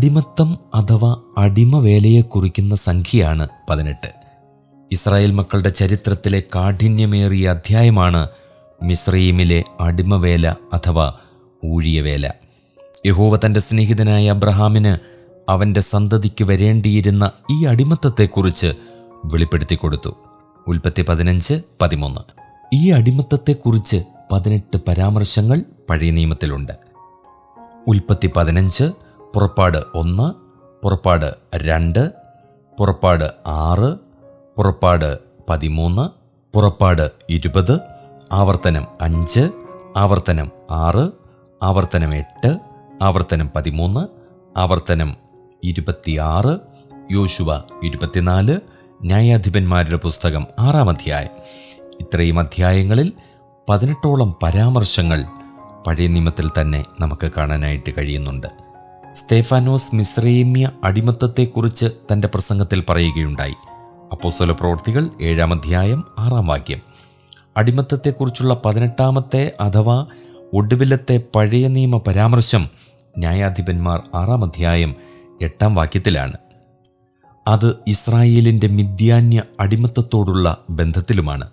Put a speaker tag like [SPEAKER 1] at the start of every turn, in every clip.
[SPEAKER 1] അടിമത്തം അഥവാ അടിമവേലയെ കുറിക്കുന്ന സംഖ്യയാണ് പതിനെട്ട്. ഇസ്രായേൽ മക്കളുടെ ചരിത്രത്തിലെ കാഠിന്യമേറിയ അധ്യായമാണ് മിസ്രൈമിലെ അടിമവേല അഥവാ ഊഴിയവേല. യഹോവ തന്റെ സ്നേഹിതനായ അബ്രഹാമിന് അവന്റെ സന്തതിക്ക് വരേണ്ടിയിരുന്ന ഈ അടിമത്തത്തെക്കുറിച്ച് വെളിപ്പെടുത്തി കൊടുത്തു ഉൽപ്പത്തി പതിനഞ്ച് പതിമൂന്ന്. ഈ അടിമത്തത്തെക്കുറിച്ച് പതിനെട്ട് പരാമർശങ്ങൾ പഴയ നിയമത്തിലുണ്ട്. ഉൽപ്പത്തി പതിനഞ്ച് പുറപ്പാട് ഒന്ന് പുറപ്പാട് രണ്ട് പുറപ്പാട് ആറ് പുറപ്പാട് പതിമൂന്ന് പുറപ്പാട് ഇരുപത് ആവർത്തനം അഞ്ച് ആവർത്തനം ആറ് ആവർത്തനം എട്ട് ആവർത്തനം പതിമൂന്ന് ആവർത്തനം ഇരുപത്തിയാറ് യോശുവ ഇരുപത്തിനാല് ന്യായാധിപന്മാരുടെ പുസ്തകം ആറാം അധ്യായം. ഇത്രയും അധ്യായങ്ങളിൽ പതിനെട്ടോളം പരാമർശങ്ങൾ പഴയ നിയമത്തിൽ തന്നെ നമുക്ക് കാണാനായിട്ട് കഴിയുന്നുണ്ട്. സ്തേഫാനോസ് മിശ്രേമ്യ അടിമത്തത്തെക്കുറിച്ച് തന്റെ പ്രസംഗത്തിൽ പറയുകയുണ്ടായി. അപ്പോസ്വല പ്രവൃത്തികൾ ഏഴാം അധ്യായം ആറാം വാക്യം. അടിമത്തത്തെക്കുറിച്ചുള്ള പതിനെട്ടാമത്തെ അഥവാ ഒടുവിലത്തെ പഴയ നിയമ പരാമർശം ന്യായാധിപന്മാർ ആറാം അധ്യായം എട്ടാം വാക്യത്തിലാണ്. അത് ഇസ്രായേലിന്റെ മിഥ്യാന്യ അടിമത്തത്തോടുള്ള ബന്ധത്തിലുമാണ്.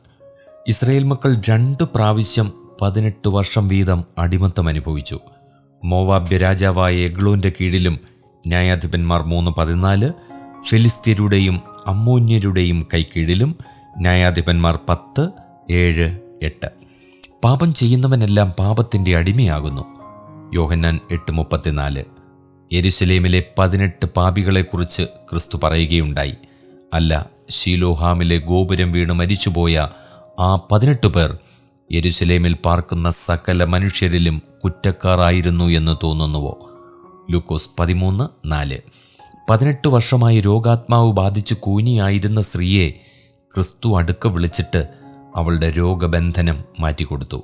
[SPEAKER 1] ഇസ്രായേൽ മക്കൾ രണ്ട് പ്രാവശ്യം പതിനെട്ട് വർഷം വീതം അടിമത്തം അനുഭവിച്ചു മോവാബ്യ രാജാവായ എഗ്ലോന്റെ കീഴിലും ന്യായാധിപന്മാർ മൂന്ന് പതിനാല് ഫിലിസ്തീരുടെയും അമ്മോന്യരുടെയും കൈക്കീഴിലും ന്യായാധിപന്മാർ പത്ത് ഏഴ് എട്ട്. പാപം ചെയ്യുന്നവനെല്ലാം പാപത്തിന്റെ അടിമയാകുന്നു. യോഹന്നാൻ എട്ട് മുപ്പത്തിനാല്. എരുസലേമിലെ പതിനെട്ട് പാപികളെക്കുറിച്ച് ക്രിസ്തു പറയുകയുണ്ടായി. അല്ല ഷീലോഹാമിലെ ഗോപുരം വീണ് മരിച്ചുപോയ ആ പതിനെട്ട് പേർ യെരുസലേമിൽ പാർക്കുന്ന സകല മനുഷ്യരിലും കുറ്റക്കാരായിരുന്നു എന്ന് തോന്നുന്നുവോ? ലൂക്കോസ് പതിമൂന്ന് നാല്. പതിനെട്ട് വർഷമായി രോഗാത്മാവ് ബാധിച്ച് കൂനിയായിരുന്ന സ്ത്രീയെ ക്രിസ്തു അടുക്ക വിളിച്ചിട്ട് അവളുടെ രോഗബന്ധനം മാറ്റിക്കൊടുത്തു.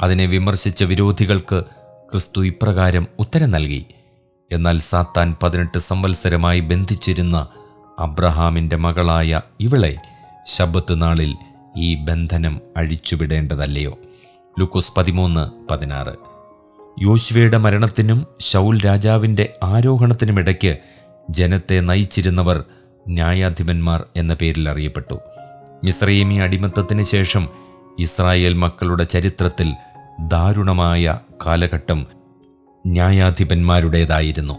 [SPEAKER 1] അതിനെ വിമർശിച്ച വിരോധികൾക്ക് ക്രിസ്തു ഇപ്രകാരം ഉത്തരം നൽകി. എന്നാൽ സാത്താൻ പതിനെട്ട് സംവത്സരമായി ബന്ധിച്ചിരുന്ന അബ്രഹാമിന്റെ മകളായ ഇവളെ ശബത്ത് നാളിൽ ഈ ബന്ധനം അഴിച്ചുവിടേണ്ടതല്ലയോ? ലുക്കോസ് പതിമൂന്ന് പതിനാറ്. യോശുവയുടെ മരണത്തിനും ശൗൽ രാജാവിന്റെ ആരോഹണത്തിനുമിടയ്ക്ക് ജനത്തെ നയിച്ചിരുന്നവർ ന്യായാധിപന്മാർ എന്ന പേരിൽ അറിയപ്പെട്ടു. മിസ്രൈമി അടിമത്തത്തിന് ശേഷം ഇസ്രായേൽ മക്കളുടെ ചരിത്രത്തിൽ ദാരുണമായ കാലഘട്ടം ന്യായാധിപന്മാരുടേതായിരുന്നു.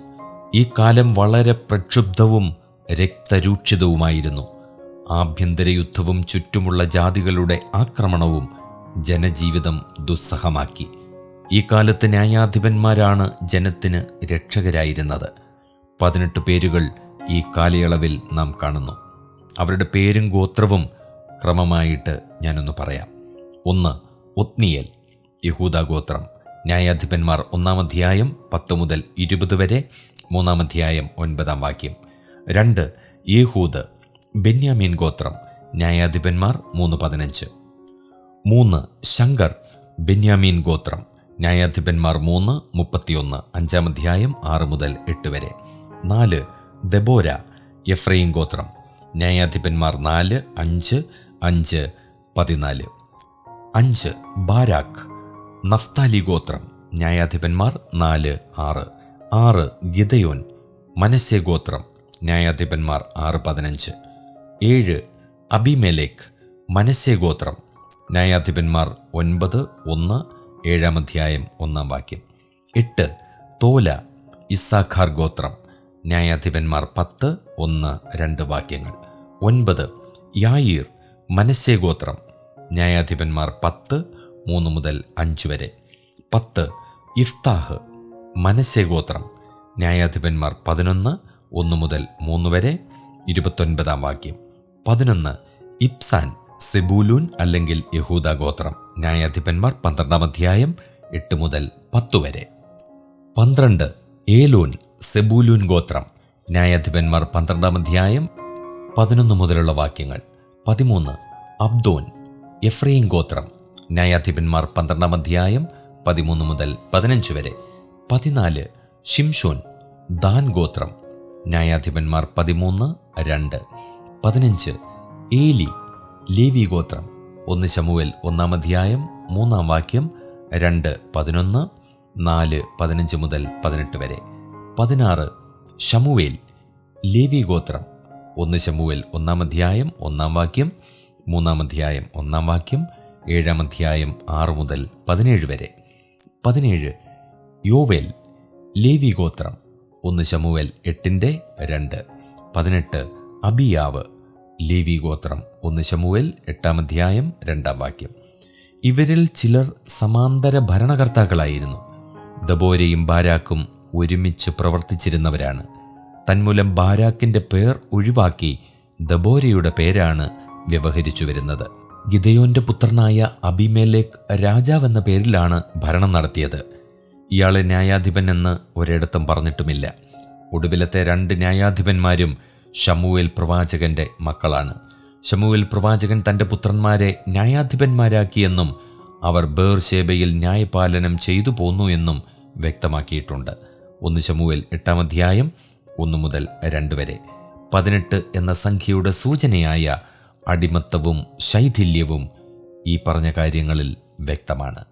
[SPEAKER 1] ഈ കാലം വളരെ പ്രക്ഷുബ്ധവും രക്തരൂക്ഷിതവുമായിരുന്നു. ആഭ്യന്തര യുദ്ധവും ചുറ്റുമുള്ള ജാതികളുടെ ആക്രമണവും ജനജീവിതം ദുസ്സഹമാക്കി. ഈ കാലത്ത് ന്യായാധിപന്മാരാണ് ജനത്തിന് രക്ഷകരായിരുന്നത്. പതിനെട്ട് പേരുകൾ ഈ കാലയളവിൽ നാം കാണുന്നു. അവരുടെ പേരും ഗോത്രവും ക്രമമായിട്ട് ഞാനൊന്ന് പറയാം. ഒന്ന് ഒത്നിയൽ യഹൂദ ഗോത്രം. ന്യായാധിപന്മാർ ഒന്നാം അധ്യായം പത്ത് മുതൽ ഇരുപത് വരെ മൂന്നാം അധ്യായം ഒൻപതാം വാക്യം. രണ്ട് യേഹൂദ് ബെന്യാമീൻ ഗോത്രം ന്യായാധിപന്മാർ മൂന്ന് പതിനഞ്ച്. മൂന്ന് ശങ്കർ ബെന്യാമീൻ ഗോത്രം ന്യായാധിപന്മാർ മൂന്ന് മുപ്പത്തിയൊന്ന് അഞ്ചാം അധ്യായം ആറ് മുതൽ എട്ട് വരെ. നാല് ദബോര എഫ്രൈം ഗോത്രം ന്യായാധിപന്മാർ നാല് അഞ്ച് അഞ്ച് പതിനാല്. അഞ്ച് ബാരാഖ് നഫ്താലി ഗോത്രം ന്യായാധിപന്മാർ നാല് ആറ്. ആറ് ഗിതയോൻ മനസ്സെ ഗോത്രം ന്യായാധിപന്മാർ ആറ് പതിനഞ്ച്. ഏഴ്. അബിമേലേക്ക്. മനസ്സേ ഗോത്രം. ന്യായാധിപന്മാർ ഒൻപത് ഒന്ന് ഏഴാം അധ്യായം ഒന്നാം വാക്യം. എട്ട്. തോല. ഇസാഖാർ ഗോത്രം. ന്യായാധിപന്മാർ പത്ത് ഒന്ന് രണ്ട് വാക്യങ്ങൾ. ഒൻപത്. യായീർ. മനസ്സേ ഗോത്രം. ന്യായാധിപന്മാർ പത്ത് മൂന്ന് മുതൽ അഞ്ച് വരെ. പത്ത്. ഇഫ്താഹ്. മനസ്സേ ഗോത്രം. ന്യായാധിപന്മാർ പതിനൊന്ന് ഒന്ന് മുതൽ മൂന്ന് വരെ. ഇരുപത്തൊൻപതാം വാക്യം. പതിനൊന്ന് ഇപ്സാൻ സെബൂലൂൻ അല്ലെങ്കിൽ യഹൂദ ഗോത്രം. ന്യായാധിപന്മാർ പന്ത്രണ്ടാം അധ്യായം എട്ട് മുതൽ പത്ത് വരെ. പന്ത്രണ്ട് ഏലൂൻ സെബൂലൂൻ ഗോത്രം. ന്യായാധിപന്മാർ പന്ത്രണ്ടാം അധ്യായം പതിനൊന്ന് മുതലുള്ള വാക്യങ്ങൾ. പതിമൂന്ന് അബ്ദോൻ എഫ്രൈം ഗോത്രം. ന്യായാധിപന്മാർ പന്ത്രണ്ടാം അധ്യായം പതിമൂന്ന് മുതൽ പതിനഞ്ച് വരെ. പതിനാല് ഷിംഷോൻ ദാൻ ഗോത്രം. ന്യായാധിപന്മാർ പതിമൂന്ന് രണ്ട്. പതിനഞ്ച്. ഏലി ലേവി ഗോത്രം. ഒന്ന് ശമുവൽ ഒന്നാം അധ്യായം മൂന്നാം വാക്യം രണ്ട് പതിനൊന്ന് നാല് പതിനഞ്ച് മുതൽ പതിനെട്ട് വരെ. പതിനാറ്. ഷമുവേൽ ലേവി ഗോത്രം. ഒന്ന് ശമുവേൽ ഒന്നാം അധ്യായം ഒന്നാം വാക്യം മൂന്നാം അധ്യായം ഒന്നാം വാക്യം ഏഴാം അധ്യായം ആറ് മുതൽ പതിനേഴ് വരെ. പതിനേഴ്. യോവേൽ ലേവി ഗോത്രം. ഒന്ന് ശമുവേൽ എട്ടിന്റെ രണ്ട്. പതിനെട്ട്. അബിയാവ്. ലേവി ഗോത്രം. ഒന്ന് ശമുവേൽ എട്ടാം അധ്യായം രണ്ടാം വാക്യം. ഇവരിൽ ചിലർ സമാന്തര ഭരണകർത്താക്കളായിരുന്നു. ദബോരയും ബാരാക്കും ഒരുമിച്ച് പ്രവർത്തിച്ചിരുന്നവരാണ്. തന്മൂലം ബാരാക്കിന്റെ പേർ ഒഴിവാക്കി ദബോരയുടെ പേരാണ് വ്യവഹരിച്ചു വരുന്നത്. ഗിതയോന്റെ പുത്രനായ അബിമേലേക്ക് രാജാവെന്ന പേരിലാണ് ഭരണം നടത്തിയത്. ഇയാളെ ന്യായാധിപൻ എന്ന് ഒരിടത്തും പറഞ്ഞിട്ടുമില്ല. ഒടുവിലത്തെ രണ്ട് ന്യായാധിപന്മാരും ഷമുവേൽ പ്രവാചകന്റെ മക്കളാണ്. ഷമുവേൽ പ്രവാചകൻ തന്റെ പുത്രന്മാരെ ന്യായാധിപന്മാരാക്കിയെന്നും അവർ ബേർഷേബയിൽ ന്യായപാലനം ചെയ്തു പോന്നു എന്നും വ്യക്തമാക്കിയിട്ടുണ്ട്. ഒന്ന് ശമുവേൽ എട്ടാം അധ്യായം ഒന്ന് മുതൽ രണ്ട് വരെ. പതിനെട്ട് എന്ന സംഖ്യയുടെ സൂചനയായ അടിമത്തവും ശൈഥില്യവും ഈ പറഞ്ഞ കാര്യങ്ങളിൽ വ്യക്തമാണ്.